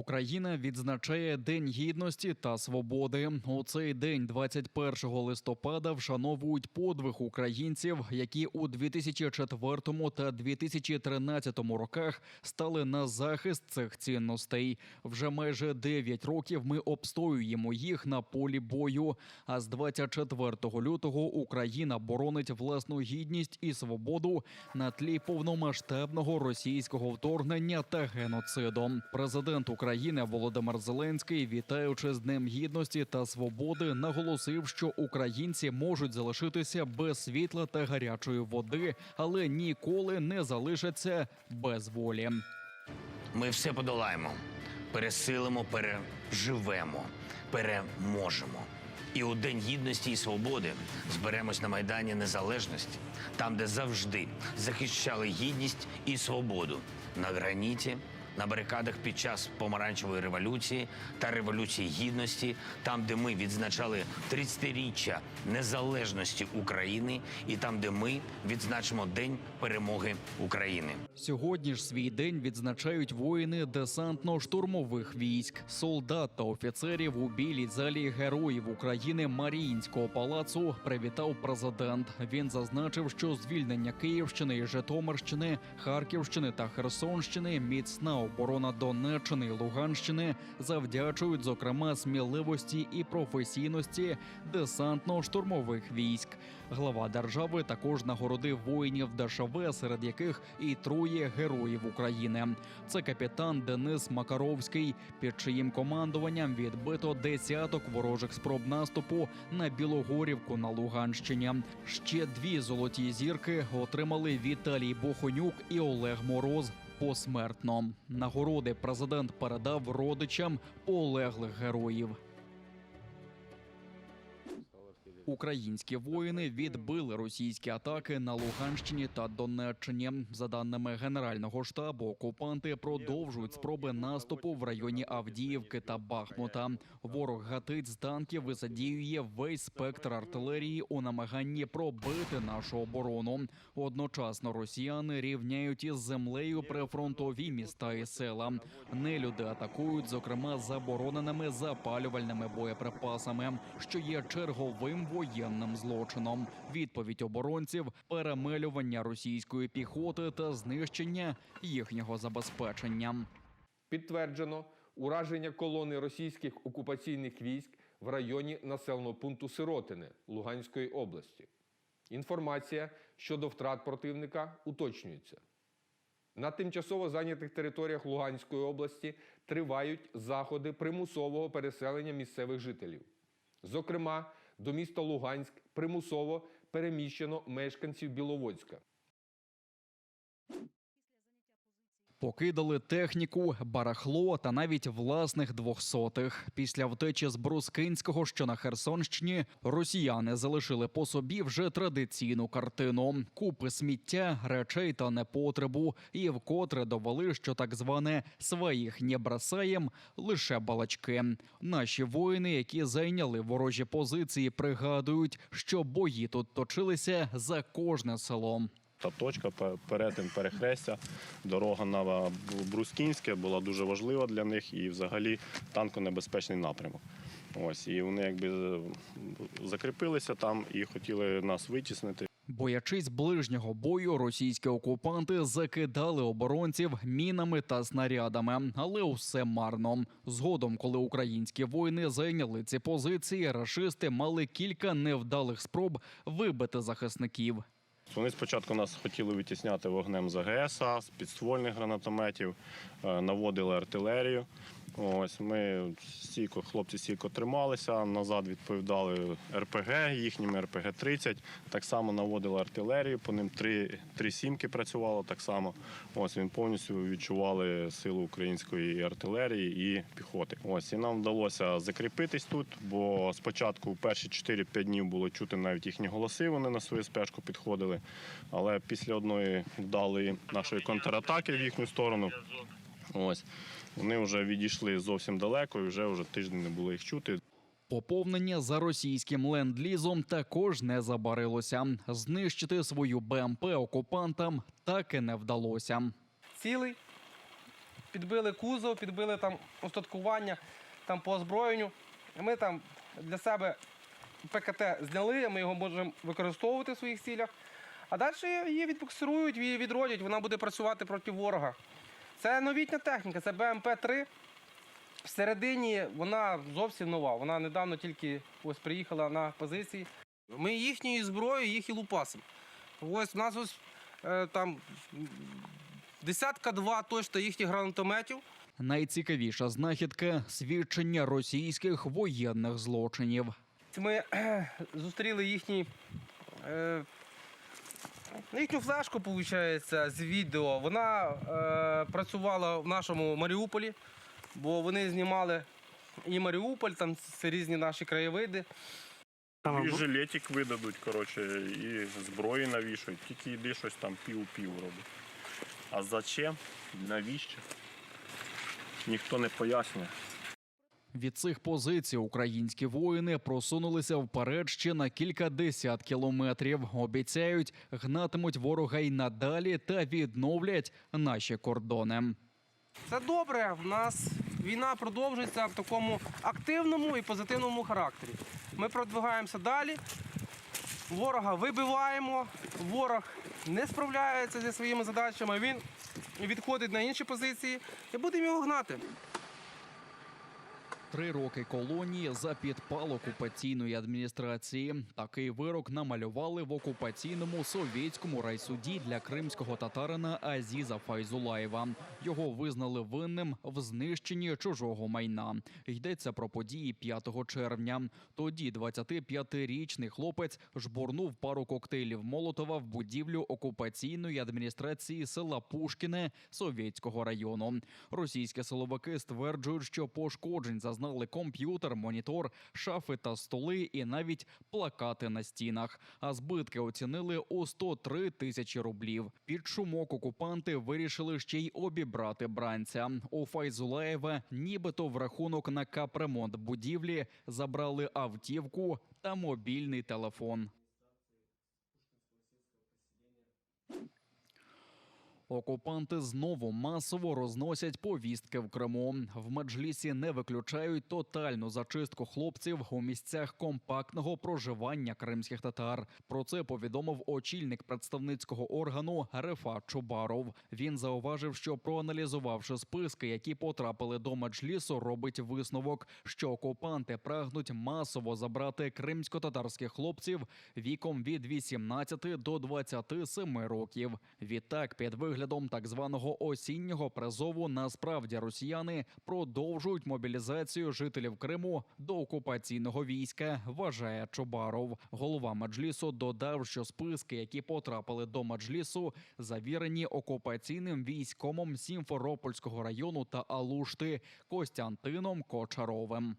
Україна відзначає День гідності та свободи. У цей день, 21 листопада, вшановують подвиг українців, які у 2004 та 2013 роках стали на захист цих цінностей. Вже майже 9 років ми обстоюємо їх на полі бою. А з 24 лютого Україна боронить власну гідність і свободу на тлі повномасштабного російського вторгнення та геноциду. Президент України Володимир Зеленський, вітаючи з Днем гідності та свободи, наголосив, що українці можуть залишитися без світла та гарячої води, але ніколи не залишаться без волі. Ми все подолаємо, пересилимо, переживемо, переможемо. І у День гідності і свободи зберемось на Майдані Незалежності, там, де завжди захищали гідність і свободу на граніті, на барикадах під час помаранчевої революції та революції гідності, там, де ми відзначали 30-річчя незалежності України, і там, де ми відзначимо День перемоги України. Сьогодні ж свій день відзначають воїни десантно-штурмових військ, солдат та офіцерів у білій залі героїв України Маріїнського палацу. Привітав президент. Він зазначив, що звільнення Київщини і Житомирщини, Харківщини та Херсонщини, міцна оборона Донеччини і Луганщини завдячують зокрема сміливості і професійності десантно-штурмових військ. Глава держави також нагородив воїнів ДШВ, серед яких і троє героїв України. Це капітан Денис Макаровський, під чиїм командуванням відбито десяток ворожих спроб наступу на Білогорівку на Луганщині. Ще дві золоті зірки отримали Віталій Бохонюк і Олег Мороз. Посмертно нагороди президент передав родичам полеглих героїв. Українські воїни відбили російські атаки на Луганщині та Донеччині. За даними Генерального штабу, окупанти продовжують спроби наступу в районі Авдіївки та Бахмута. Ворог гатить з танків і задіює весь спектр артилерії у намаганні пробити нашу оборону. Одночасно росіяни рівняють із землею прифронтові міста і села. Нелюди атакують, зокрема, забороненими запалювальними боєприпасами, що є черговим воєнним злочином. Відповідь оборонців перемелювання російської піхоти та знищення їхнього забезпечення. Підтверджено ураження колони російських окупаційних військ в районі населеного пункту Сиротине Луганської області. Інформація щодо втрат противника уточнюється. На тимчасово зайнятих територіях Луганської області тривають заходи примусового переселення місцевих жителів. Зокрема, до міста Луганськ примусово переміщено мешканців Біловодська. Покидали техніку, барахло та навіть власних двохсотих. Після втечі з Брускинського, що на Херсонщині, росіяни залишили по собі вже традиційну картину: купи сміття, речей та непотребу, і вкотре довели, що так зване своїх не бросаєм лише балачки. Наші воїни, які зайняли ворожі позиції, пригадують, що бої тут точилися за кожне село. Та точка перетин перехрестя, дорога на Брускінське була дуже важлива для них і взагалі танконебезпечний напрямок. Ось і вони якби е, закріпилися там і хотіли нас витіснити. Боячись ближнього бою, російські окупанти закидали оборонців мінами та снарядами, але усе марно. Згодом, коли українські воїни зайняли ці позиції, рашисти мали кілька невдалих спроб вибити захисників. Вони спочатку нас хотіли витісняти вогнем з АГС, з підствольних гранатометів, е, наводили артилерію. Ось ми стійко, хлопці стійко трималися, назад відповідали РПГ, їхніми РПГ-30. Так само наводили артилерію, по ним три, три сімки працювало так само. Ось він повністю відчували силу української артилерії і піхоти. Ось і нам вдалося закріпитись тут, бо спочатку перші 4-5 днів було чути навіть їхні голоси. Вони на свою спешку підходили. Але після одної вдалої нашої контратаки в їхню сторону, ось вони вже відійшли зовсім далеко, і вже вже тиждень не було їх чути. Поповнення за російським ленд-лізом також не забарилося. Знищити свою БМП окупантам так і не вдалося. Цілий. підбили кузов, підбили там остаткування там по озброєнню. Ми там для себе ПКТ зняли, ми його можемо використовувати в своїх цілях. А далі її відбуксирують, її відродять, вона буде працювати проти ворога. Це новітня техніка, це БМП-3. Всередині вона зовсім нова. Вона недавно тільки ось приїхала на позиції. Ми їхньою зброєю їх і лупасимо. Ось у нас ось е, там десятка два точно їхніх гранатометів. Найцікавіша знахідка свідчення російських воєнних злочинів. Ми кхе, зустріли їхні, е, їхню флешку, виходить, з відео. Вона е, працювала в нашому Маріуполі, бо вони знімали і Маріуполь, там це різні наші краєвиди. І жилетик видадуть, коротше, і зброї навішують. Тільки йди щось там пів-пів робить. А зачем? Навіщо? Ніхто не пояснює. Від цих позицій українські воїни просунулися вперед ще на кілька десят кілометрів. Обіцяють, гнатимуть ворога й надалі та відновлять наші кордони. Це добре. В нас війна продовжується в такому активному і позитивному характері. Ми продвигаємося далі. Ворога вибиваємо. Ворог не справляється зі своїми задачами. Він відходить на інші позиції і будемо його гнати. Три роки колонії за підпал окупаційної адміністрації. Такий вирок намалювали в окупаційному совєтському райсуді для кримського татарина Азіза Файзулаєва. Його визнали винним в знищенні чужого майна. Йдеться про події 5 червня. Тоді 25-річний хлопець жбурнув пару коктейлів Молотова в будівлю окупаційної адміністрації села Пушкіне Совєтського району. Російські силовики стверджують, що пошкоджень зазнали комп'ютер, монітор, шафи та столи і навіть плакати на стінах. А збитки оцінили у 103 тисячі рублів. Під шумок окупанти вирішили ще й обібрати бранця. У Файзулаєва, нібито в рахунок на капремонт будівлі, забрали автівку та мобільний телефон. Окупанти знову масово розносять повістки в Криму. В меджлісі не виключають тотальну зачистку хлопців у місцях компактного проживання кримських татар. Про це повідомив очільник представницького органу Рефа Чубаров. Він зауважив, що проаналізувавши списки, які потрапили до меджлісу, робить висновок, що окупанти прагнуть масово забрати кримсько-татарських хлопців віком від 18 до 27 років. Відтак, під виглядом так званого осіннього призову, насправді росіяни продовжують мобілізацію жителів Криму до окупаційного війська. Вважає Чубаров. Голова меджлісу додав, що списки, які потрапили до меджлісу, завірені окупаційним військомом Сімферопольського району та Алушти Костянтином Кочаровим.